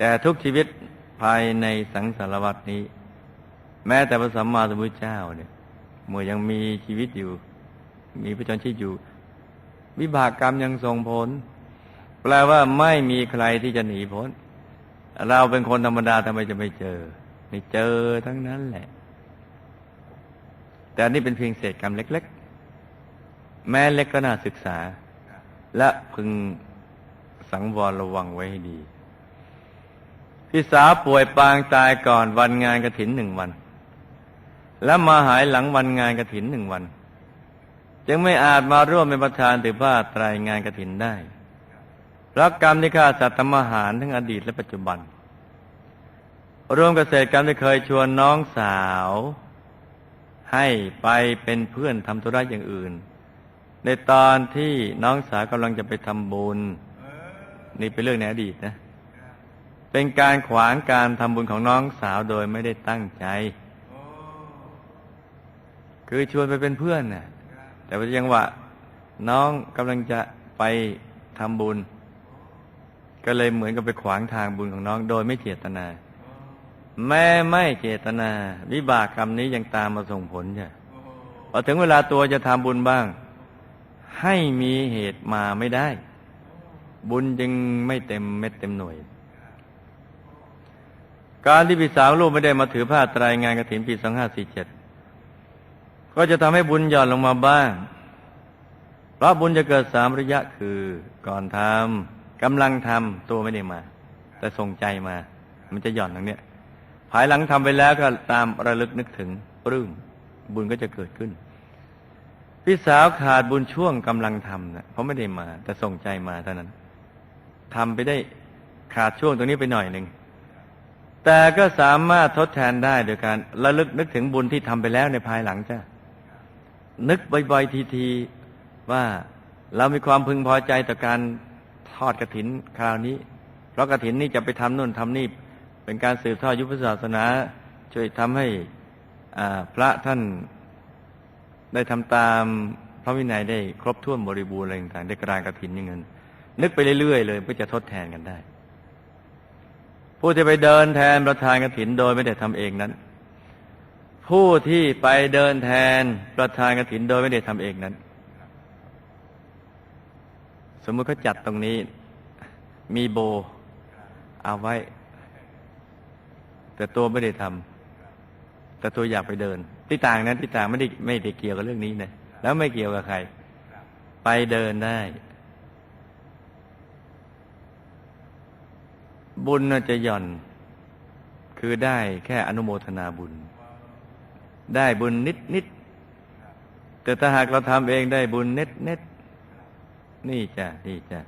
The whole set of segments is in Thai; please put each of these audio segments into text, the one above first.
แต่ทุกชีวิตภายในสังสารวัตนี้ แม้แต่พระสัมมาสัมพุทธเจ้าเนี่ยเมื่อยังมีชีวิตอยู่ มีพระชนชีพอยู่ วิบากกรรมยังส่งผล แปลว่าไม่มีใครที่จะหนีพ้น เราเป็นคนธรรมดาทำไมจะไม่เจอ ไม่เจอทั้งนั้นแหละ แต่นี่เป็นเพียงเศษกรรมเล็ก ๆ แม้เล็กก็น่าศึกษา และพึงสังวรระวังไว้ให้ดี พี่สาวป่วยปางตายก่อนวันงานกระถินหนึ่งวัน แล้วมาหายหลังวันงานกระถินหนึ่งวัน จึงไม่อาจมาร่วมเป็นประธานถือผ้าไตรายงานกระถินได้เพราะกรรมที่ฆ่าสัตว์ทำอาหารทั้งอดีตและปัจจุบัน ร่วมเกษตรกรรมที่เคยชวนน้องสาว ให้ไปเป็นเพื่อนทำธุระอย่างอื่น ในตอนที่น้องสาวกำลังจะไปทำบุญ นี่เป็นเรื่องในอดีตนะ เป็นการขวางการทำบุญของน้องสาวโดยไม่ได้ตั้งใจ คือชวนไปเป็นเพื่อนน่ะ แต่ว่ายังว่าน้องกำลังจะไปทำบุญ ก็เลยเหมือนกับไปขวางทางบุญของน้องโดยไม่เจตนา แม้ไม่เจตนา วิบากกรรมนี้ยังตามมาส่งผลใช่พอถึงเวลาตัวจะทำบุญบ้าง ให้มีเหตุมาไม่ได้ บุญจึงไม่เต็มเม็ดเต็มหน่วย การที่พี่สาวลูกไม่ได้มาถือผ้าตรายงานกระถินปี2547ก็จะทำให้บุญหย่อนลงมาบ้าง เพราะบุญจะเกิดสามระยะคือก่อนทำกำลังทำตัวไม่ได้มา แต่ส่งใจมา มันจะหย่อนตรงเนี้ยภายหลังทำไปแล้วก็ตามระลึกนึกถึงปลื้มบุญก็จะเกิดขึ้น พี่สาวขาดบุญช่วงกำลังทำนะเพราะไม่ได้มา แต่ส่งใจมาเท่านั้นทำไปได้ขาดช่วงตรงนี้ไปหน่อยหนึ่ง แต่ก็สามารถทดแทนได้โดยการระลึกนึกถึงบุญที่ทำไปแล้วในภายหลังจ้ะนึกบ่อยๆทีๆว่าเรามีความพึงพอใจต่อการทอดกระถินคราวนี้ เพราะกระถินนี่จะไปทำนู่นทำนี่เป็นการสืบทอดยุทธศาสนา ช่วยทำให้พระท่านได้ทำตามพระวินัยได้ครบถ้วนบริบูรณ์อะไรต่างๆได้กรานกระถินอย่างเงินนึกไปเรื่อยๆเลยเพื่อจะทดแทนกันได้ ผู้ที่ไปเดินแทนประธานกฐินโดยไม่ได้ทำเองนั้น ผู้ที่ไปเดินแทนประธานกฐินโดยไม่ได้ทำเองนั้น สมมุติเขาจัดตรงนี้ มีโบ เอาไว้ แต่ตัวไม่ได้ทำแต่ตัวอยากไปเดิน ที่ต่างนั้นที่ต่างไม่ได้ไม่ได้เกี่ยวกับเรื่องนี้นะแล้วไม่เกี่ยวกับใคร ไปเดินได้ บุญจะหย่อน คือได้แค่อนุโมทนาบุญ ได้บุญนิดนิดแต่ถ้าหากเราทำเองได้บุญเน็ดเน็ดนี่จ้ะนี่จ้ะ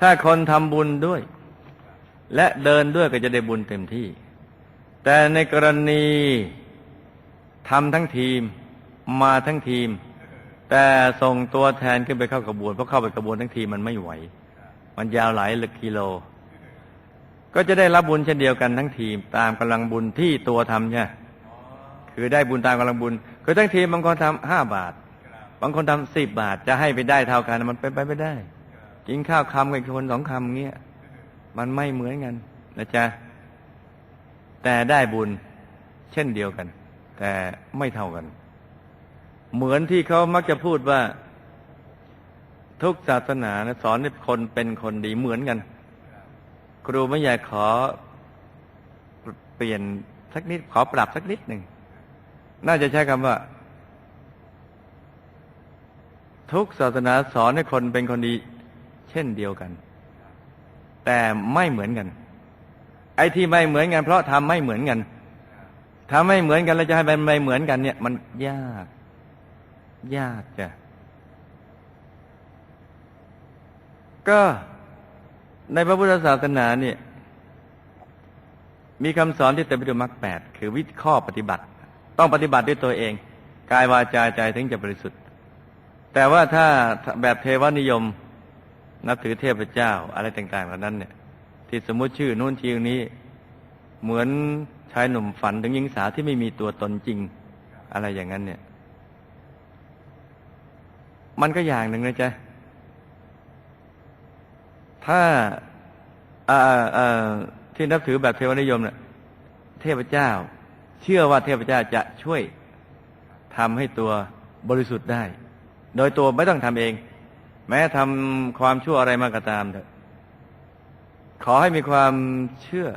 ถ้าคนทำบุญด้วย และเดินด้วยก็จะได้บุญเต็มที่ แต่ในกรณีทำทั้งทีมมาทั้งทีม แต่ส่งตัวแทนขึ้นไปเข้ากระบวนเพราะเข้าไปกระบวนทั้งทีมมันไม่ไหว มันยาวหลายหลักกิโล ก็จะได้รับบุญเช่นเดียวกันทั้งทีมตามกำลังบุญที่ตัวทำใช่คือได้บุญตามกำลังบุญ คือทั้งทีมบางคนทำห้าบาท บางคนทำสิบบาทจะให้ไปได้เท่ากันมันเป็นไปไม่ได้ กินข้าวคำกับคนสองคำเงี้ยมันไม่เหมือนกันนะจ๊ะแต่ได้บุญเช่นเดียวกัน แต่ไม่เท่ากัน เหมือนที่เขามักจะพูดว่า ทุกศาสนานะสอนให้คนเป็นคนดีเหมือนกัน ครูไม่อยากขอเปลี่ยนสักนิดขอปรับสักนิดหนึ่ง น่าจะใช้คำว่า ทุกศาสนาสอนให้คนเป็นคนดี เช่นเดียวกัน แต่ไม่เหมือนกัน ไอ้ที่ไม่เหมือนกัน เพราะทำไม่เหมือนกันทำไม่เหมือนกันแล้วจะให้มันไม่เหมือนกัน เนี่ย มันยาก ยากจ้ะ ก็ในพระพุทธศาสนาเนี่ยมีคำสอนที่เต็มไปด้วยมรรคแปดคือวิธีข้อปฏิบัติ ต้องปฏิบัติด้วยตัวเอง กายวาจาใจถึงจะบริสุทธิ์ แต่ว่าถ้าแบบเทวนิยมนับถือเทพเจ้าอะไรต่างๆเหล่านั้นเนี่ย ที่สมมติชื่อนู้นชื่อนี้ เหมือนชายหนุ่มฝันถึงหญิงสาวที่ไม่มีตัวตนจริงอะไรอย่างนั้นเนี่ย มันก็อย่างหนึ่งนะจ๊ะ ถ้าที่นับถือแบบเทวนิยมเนี่ยเทพเจ้า เชื่อว่าเทพเจ้าจะช่วยทำให้ตัวบริสุทธิ์ได้ โดยตัวไม่ต้องทำเอง แม้ทำความชั่วอะไรมาก็ตามเถอะขอให้มีความเชื่อ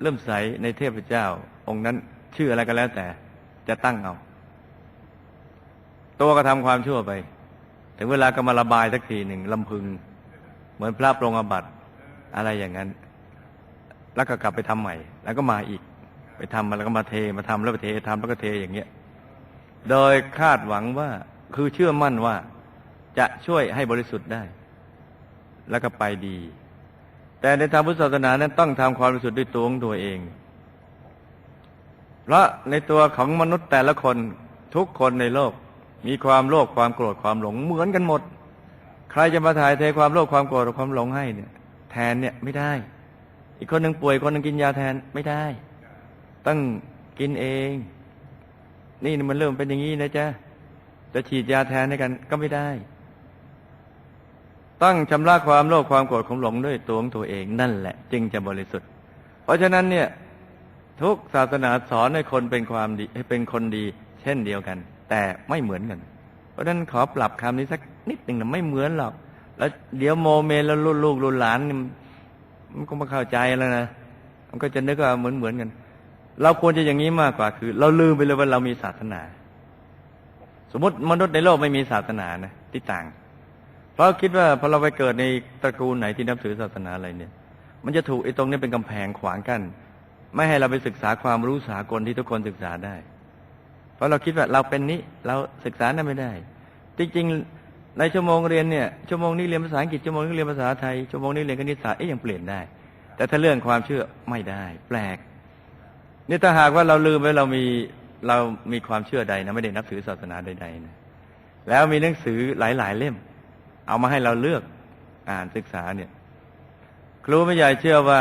เริ่มใสในเทพเจ้า องค์นั้นชื่ออะไรก็แล้วแต่ จะตั้งเอา ตัวก็ทำความชั่วไป ถึงเวลาก็มาระบายสักทีหนึ่งลำพึง เหมือนพระปรงอบัตอะไรอย่างนั้น แล้วก็กลับไปทำใหม่ แล้วก็มาอีก ไปทำมาแล้วก็มาเทมาทำแล้วไปเททำแล้วก็เทอย่างเงี้ยโดยคาดหวังว่าคือเชื่อมั่นว่าจะช่วยให้บริสุทธิ์ได้ แล้วก็ไปดี แต่ในทางพุทธศาสนานั้นต้องทำความบริสุทธิ์ด้วยตัวของตัวเอง เพราะในตัวของมนุษย์แต่ละคนทุกคนในโลก มีความโลภความโกรธความหลงเหมือนกันหมด ใครจะมาถ่ายเทความโลภความโกรธความหลงให้เนี่ย แทนเนี่ยไม่ได้ อีกคนหนึ่งป่วยคนหนึ่งกินยาแทนไม่ได้ ต้องกินเอง นี่มันเริ่มเป็นอย่างนี้นะจ๊ะจะฉีดยาแทนให้กันก็ไม่ได้ ต้องชำระความโลภความโกรธความหลงด้วยตัวของตัวเองนั่นแหละ จึงจะบริสุทธิ์ เพราะฉะนั้นเนี่ย ทุกศาสนาสอนให้คนเป็นความดีให้เป็นคนดี เช่นเดียวกัน แต่ไม่เหมือนกัน เพราะฉะนั้นขอปรับคำนี้สักนิดหนึ่งนะไม่เหมือนหรอก แล้วเดี๋ยวโมเมแล้วลูกลูกลูกหลานมันก็มาเข้าใจแล้วนะมันก็จะนึกว่าเหมือนเหมือนกัน เราควรจะอย่างนี้มากกว่า คือ เราลืมไปเลยว่าเรามีศาสนา สมมติมนุษย์ในโลกไม่มีศาสนานะที่ต่าง เพราะคิดว่าพอเราไปเกิดในตระกูลไหนที่นับถือศาสนาอะไรเนี่ย มันจะถูกไอ้ตรงนี้เป็นกำแพงขวางกัน ไม่ให้เราไปศึกษาความรู้สากลที่ทุกคนศึกษาได้ เพราะเราคิดว่าเราเป็นนี้เราศึกษานั้นไม่ได้ จริงๆในชั่วโมงเรียนเนี่ยชั่วโมงนี้เรียนภาษาอังกฤษชั่วโมงนี้เรียนภาษาไทยชั่วโมงนี้เรียนคณิตศาสตร์เอ๊ยยังเปลี่ยนได้ แต่ถ้าเรื่องความเชื่อไม่ได้ แปลกนี่ถ้าหากว่าเราลืมไปเรามีเรามีความเชื่อใดนะไม่ได้นับถือศาสนาใดๆนะแล้วมีหนังสือหลายๆเล่ม เอามาให้เราเลือกอ่านศึกษาเนี่ย ครูไม่ใหญ่เชื่อว่า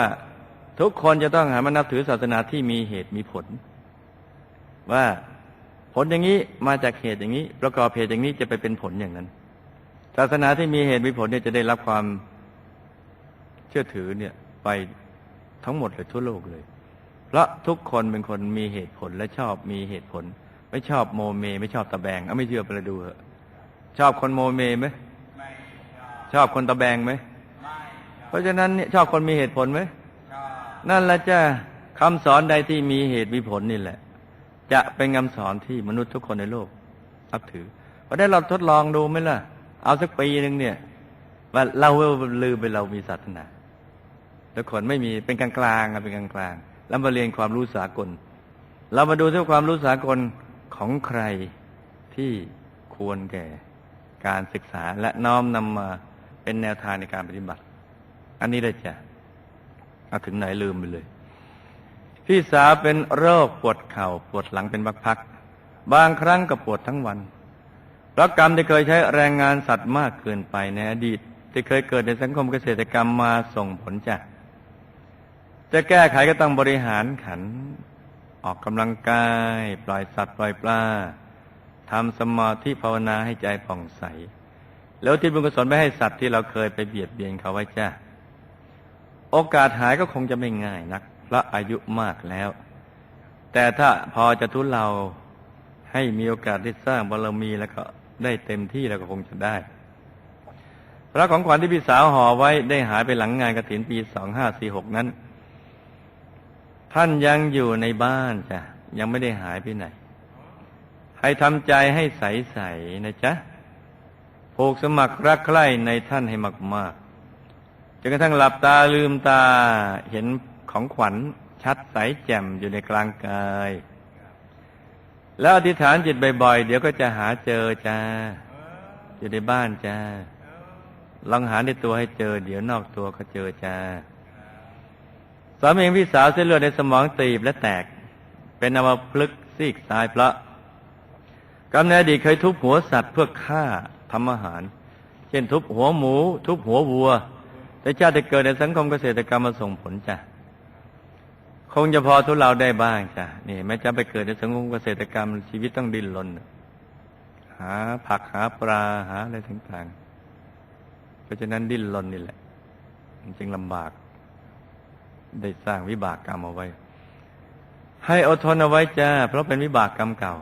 ทุกคนจะต้องหามานับถือศาสนาที่มีเหตุมีผล ว่า ผลอย่างนี้มาจากเหตุอย่างนี้ ประกอบเหตุอย่างนี้จะไปเป็นผลอย่างนั้น ศาสนาที่มีเหตุมีผลเนี่ยจะได้รับความเชื่อถือเนี่ยไปทั้งหมดเลยทั่วโลกเลย เพราะทุกคนเป็นคนมีเหตุผลและชอบมีเหตุผล ไม่ชอบโมเม ไม่ชอบตะแบงเอาไม่เชื่อไปเลยดูเถอะชอบคนโมเมไหมชอบคนตะแบงไหมเพราะฉะนั้นเนี่ยชอบคนมีเหตุผลไหมนั่นแหละจ้าคำสอนใดที่มีเหตุมีผลนี่แหละ จะเป็นคำสอนที่มนุษย์ทุกคนในโลกนับถือพราะได้เราทดลองดูไหมล่ะ เอาสักปีหนึ่งเนี่ยว่าเราลืมไปเรามีศาสนาทุกคนไม่มีเป็นกลางกลางๆเป็นกลางกลางๆแล้วมาเรียนความรู้สากล เรามาดูที่ความรู้สากลของใครที่ควรแก่การศึกษาและน้อมนำมาเป็นแนวทางในการปฏิบัติ อันนี้เลยจ้ะเอาถึงไหนลืมไปเลย พี่สาวเป็นโรคปวดเข่าปวดหลังเป็นพักๆบางครั้งก็ปวดทั้งวันเพราะกรรมที่เคยใช้แรงงานสัตว์มากเกินไปในอดีต ที่เคยเกิดในสังคมเกษตรกรรมมาส่งผลจ้ะจะแก้ไขก็ต้องบริหารขัน ออกกำลังกาย ปล่อยสัตว์ปล่อยปลาทำสมาธิภาวนาให้ใจผ่องใส แล้วที่บุญกุศลไม่ให้สัตว์ที่เราเคยไปเบียดเบียนเขาไว้จ้าโอกาสหายก็คงจะไม่ง่ายนัก พราะอายุมากแล้ว แต่ถ้าพอจะทุเลาให้มีโอกาสได้สร้างบารมีแล้วก็ได้เต็มที่แล้วก็คงจะได้พระของขวัญที่พี่สาวห่อไว้ได้หายไปหลังงานกระถินปีสองห้าสี่หกนั้น ท่านยังอยู่ในบ้านจ้ะยังไม่ได้หายไปไหน ให้ทำใจให้ใสๆนะจ๊ะผูกสมัครรักใคร่ในท่านให้มากๆจนกระทั่งหลับตาลืมตาเห็น ของขวัญชัดใสแจ่มอยู่ในกลางกาย แล้วอธิษฐานจิตบ่อยๆ เดี๋ยวก็จะหาเจอจ้า อยู่ในบ้านจ้า ลองหาในตัวให้เจอ เดี๋ยวนอกตัวก็เจอจ้าสามีพี่สาวเส้นเลือดในสมองตีบและแตก เป็นอมพลึกซีกซ้ายเพราะกำเนิดดีเคยทุบหัวสัตว์เพื่อฆ่าทำอาหาร เช่นทุบหัวหมู ทุบหัววัว แต่ชาติเกิดในสังคมเกษตรกรรมมาส่งผลจ้ะ คงจะพอทุเราได้บ้างจ้ะนี่แม้จะไปเกิดในสังคมเกษตรกรรมชีวิตต้องดิ้นรนหาผักหาปลาหาอะไรต่างๆเพราะฉะนั้นดิ้นรนนี่แหละมันจึงลำบาก ได้สร้างวิบากกรรมเอาไว้ ให้อดทนเอาไว้จ้าเพราะเป็นวิบากกรรมเก่า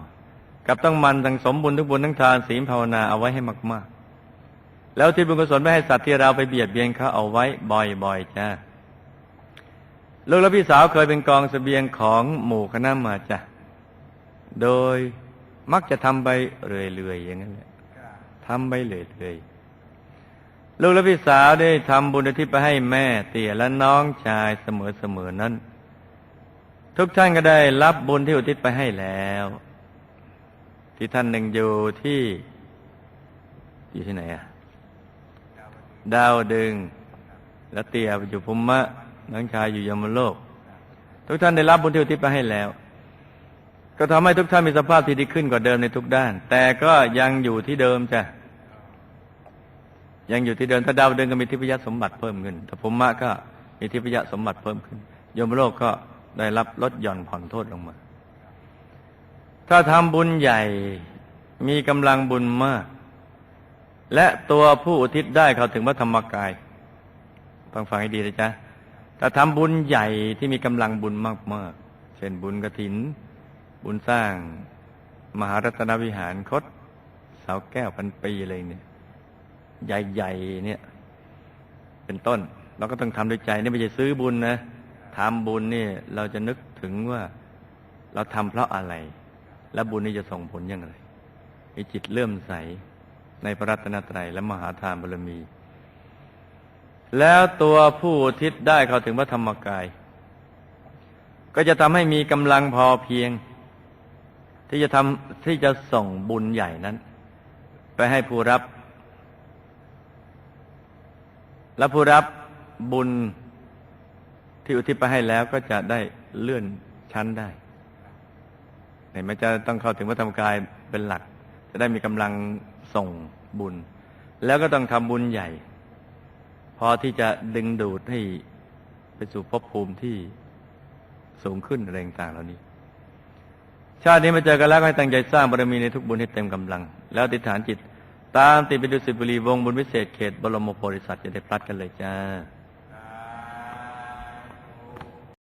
กับต้องมันทั้งสมบุญทุกบุญทั้งทานศีลภาวนาเอาไว้ให้มาก ๆ แล้วที่บุญกุศลไม่ให้สัตว์ที่เราไปเบียดเบียนเขาเอาไว้บ่อยๆจ้า ลูกและพี่สาวเคยเป็นกองเสบียงของหมู่คณะมาจ้ะ โดยมักจะทำไปเรื่อยๆอย่างนั้นแหละทำไปเรื่อยๆลูกและพี่สาวได้ทำบุญอุทิศไปให้แม่เตี่ยและน้องชายเสมอๆนั้น ทุกท่านก็ได้รับบุญที่อุทิศไปให้แล้ว ที่ท่านหนึ่งอยู่ที่ อยู่ที่ไหนอะดาวดึง และเตี่ยอยู่ภูมะ น้องชายอยู่ยมโลก ทุกท่านได้รับบุญที่อุทิศไปให้แล้ว ก็ทำให้ทุกท่านมีสภาพที่ดีขึ้นกว่าเดิมในทุกด้าน แต่ก็ยังอยู่ที่เดิมจ้ะยังอยู่ที่เดิมถ้าดาวเดินก็มีทิพยสมบัติเพิ่มขึ้นถ้าภูมะก็มีทิพยสมบัติเพิ่มขึ้นยมโลกก็ได้รับลดหย่อนผ่อนโทษลงมา ถ้าทำบุญใหญ่มีกำลังบุญมาก และตัวผู้อุทิศได้เขาถึงพระธรรมกายฟังฟังให้ดีนะจ๊ะ ถ้าทำบุญใหญ่ที่มีกำลังบุญมาก ๆ เช่นบุญกระถิน บุญสร้าง มหารัตนวิหารคดเสาแก้วพันปีอะไรเนี่ย ใหญ่ๆเนี่ย เป็นต้น เราก็ต้องทำด้วยใจนี่ไม่ใช่ซื้อบุญนะทำบุญนี่เราจะนึกถึงว่าเราทำเพราะอะไร และบุญนี้จะส่งผลอย่างไรมีจิตเลื่อมใสในพระรัตนตรัยและมหาทานบารมี แล้วตัวผู้อุทิศได้เข้าถึงพระธรรมกาย ก็จะทำให้มีกำลังพอเพียง ที่จะทำที่จะส่งบุญใหญ่นั้น ไปให้ผู้รับ และผู้รับบุญที่อุทิศไปให้แล้วก็จะได้เลื่อนชั้นได้เห็นไหมจะต้องเข้าถึงพระธรรมกายเป็นหลัก จะได้มีกำลังส่งบุญ แล้วก็ต้องทำบุญใหญ่ พอที่จะดึงดูดให้ไปสู่ภพภูมิที่สูงขึ้นอะไรต่างๆเหล่านี้ ชาตินี้มาเจอกันแล้วให้ตั้งใจสร้างบารมีในทุกบุญให้เต็มกำลัง แล้วติฐานจิต ตามติดไปดูสิบุรีวงบุญวิเศษเขต บรมโพธิสัตว์จะได้พลัดกันเลยจ้า